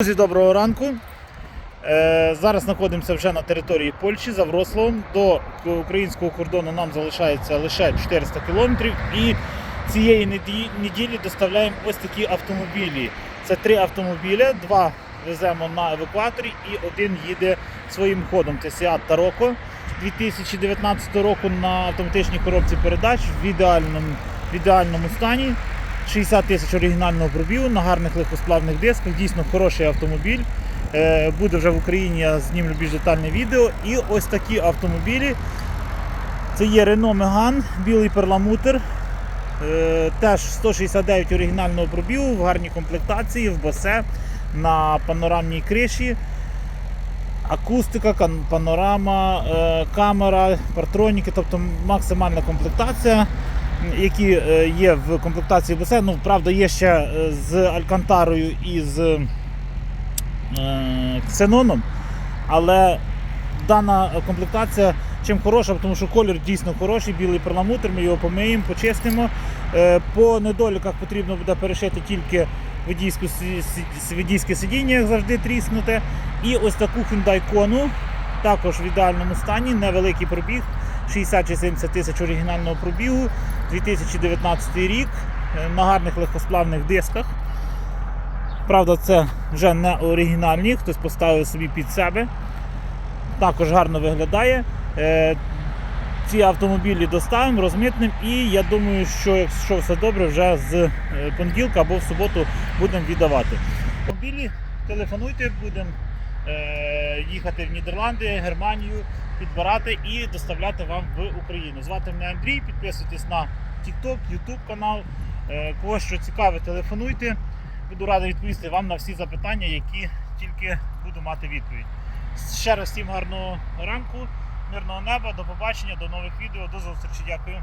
Друзі, доброго ранку. Е, зараз знаходимося вже на території Польщі за Вроцлавом. До українського кордону нам залишається лише 400 кілометрів. І цієї неділі доставляємо ось такі автомобілі. Це три автомобіля, два веземо на евакуаторі і один їде своїм ходом. Це Seat Tarocco 2019 року на автоматичній коробці передач в ідеальному, в ідеальному стані. 60 тисяч оригінального пробігу на гарних легкосплавних дисках. Дійсно хороший автомобіль. Е, Буде вже в Україні, я знімлю більш детальне відео. І ось такі автомобілі. Це є Renault Megane, білий перламутр. Е, Теж 169 оригінального пробігу, в гарній комплектації, в босе, на панорамній криші. Акустика, панорама, е, камера, партроніки, тобто максимальна комплектація, які е, є в комплектації БС. Ну, правда, є ще е, з Алькантарою і з е, Ксеноном, але дана комплектація чим хороша, тому що колір дійсно хороший, білий перламутр, ми його помиємо, почистимо. По недоліках потрібно буде перешити тільки водійське сидіння, як завжди тріснуте. І ось таку Hyundai Kona, також в ідеальному стані, невеликий пробіг, 60 чи 70 тисяч оригінального пробігу, 2019 рік, е, на гарних легкосплавних дисках. Правда, це вже не оригінальні, хтось поставив собі під себе. Також гарно виглядає. Е, Ці автомобілі доставимо, розмитнемо і я думаю, що якщо все добре, вже з е, понеділка або в суботу будемо віддавати. Автомобілі телефонуйте, будемо їхати в Нідерланди, Германію, підбирати і доставляти вам в Україну. Звати мене Андрій, підписуйтесь на TikTok, YouTube канал. Е, кого що цікаве, телефонуйте. Буду радий відповісти вам на всі запитання, які тільки буду мати відповідь. Ще раз всім гарного ранку, мирного неба, до побачення, до нових відео, до зустрічі. Дякую.